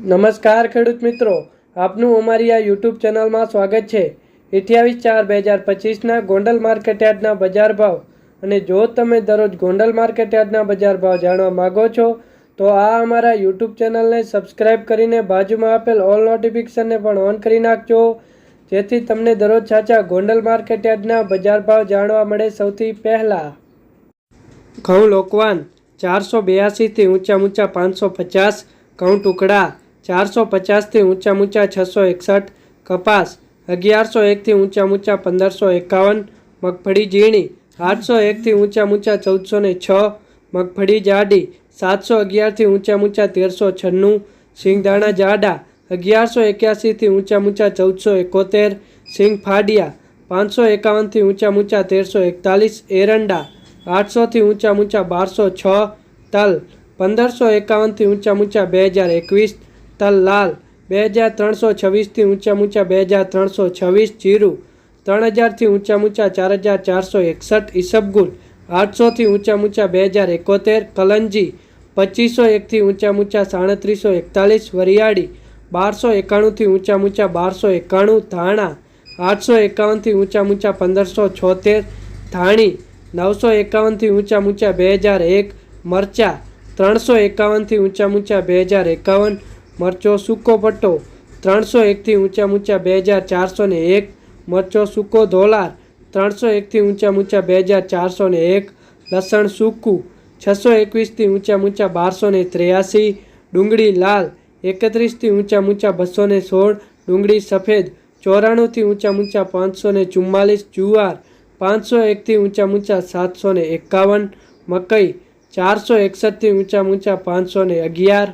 નમસ્કાર ખેડૂત મિત્રો, આપનું અમારી આ યુટ્યુબ ચેનલમાં સ્વાગત છે. અઠ્યાવીસ ચાર બે હજાર પચીસના ગોંડલ માર્કેટ યાર્ડના બજાર ભાવ. અને જો તમે દરરોજ ગોંડલ માર્કેટ યાર્ડના બજાર ભાવ જાણવા માગો છો, તો આ અમારા યુટ્યુબ ચેનલને સબસ્ક્રાઈબ કરીને બાજુમાં આપેલ ઓલ નોટિફિકેશનને પણ ઓન કરી નાખજો. જેથી તમને દરરોજ સાચા ગોંડલ માર્કેટ યાર્ડના બજાર ભાવ જાણવા મળે સૌથી પહેલાં. ઘઉં લોકવાન ચારસો બ્યાસીથી ઊંચા ઊંચા પાંચસો પચાસ, ઘઉં ટુકડા ચારસો પચાસથી ઊંચા ઊંચા છસો એકસઠ, કપાસ અગિયારસો એકથી ઊંચા ઊંચા પંદરસો એકાવન, મગફળી ઝીણી આઠસો એકથી ઊંચા ઊંચા ચૌદસો ને છ, મગફળી જાડી સાતસો અગિયારથી ઊંચા ઊંચા તેરસો છન્નું, સિંગદાણા જાડા અગિયારસો એક્યાસીથી ઊંચા ઊંચા ચૌદસો એકોતેર, સિંગ ફાડિયા પાંચસો એકાવનથી ઊંચા ઊંચા તેરસો એકતાલીસ, એરંડા આઠસોથી ઊંચા ઊંચા બારસો છ, તલ પંદરસો એકાવનથી ઊંચા ઊંચા બે હજાર એકવીસ તલ લાલ બે હજાર ત્રણસો છવ્વીસથી ઊંચા ઊંચા બે હજાર ત્રણસો છવ્વીસ જીરું, ત્રણ હજારથી ઊંચા ઊંચા ચાર હજાર ચારસો એકસઠ ઈસબગુલ, આઠસોથી ઊંચા ઊંચા બે હજાર એકોતેર કલંજી, પચીસો એકથી ઊંચા ઊંચા સાડત્રીસો એકતાલીસ વરિયાળી, બારસો એકાણુંથી ઊંચા ઊંચા બારસો એકાણું ધાણા, આઠસો એકાવનથી ઊંચા ઊંચા પંદરસો છોતેર ધાણી, નવસો એકાવનથી ઊંચા ઊંચા બે હજાર એક મરચા, ત્રણસો એકાવનથી ઊંચા ઊંચા બે હજાર એકાવન મરચો સૂકો પટ્ટો ત્રણસો એકથી ઊંચા ઊંચા બે હજાર ચારસો ને એક, મરચો સૂકો ધોલાર ત્રણસો એકથી ઊંચા ઊંચા બે હજાર ચારસો ને એક, લસણ સૂકું છસો એકવીસથી ઊંચા ઊંચા બારસો ને ત્રેયાસી, ડુંગળી લાલ એકત્રીસથી ઊંચા ઊંચા બસો ને સોળ, ડુંગળી સફેદ ચોરાણુંથી ઊંચા ઊંચા પાંચસો ને ચુમ્માલીસ, જુવાર પાંચસો એકથી ઊંચા ઊંચા સાતસો ને એકાવન, મકઈ ચારસો એકસઠથી ઊંચા ઊંચા પાંચસો ને અગિયાર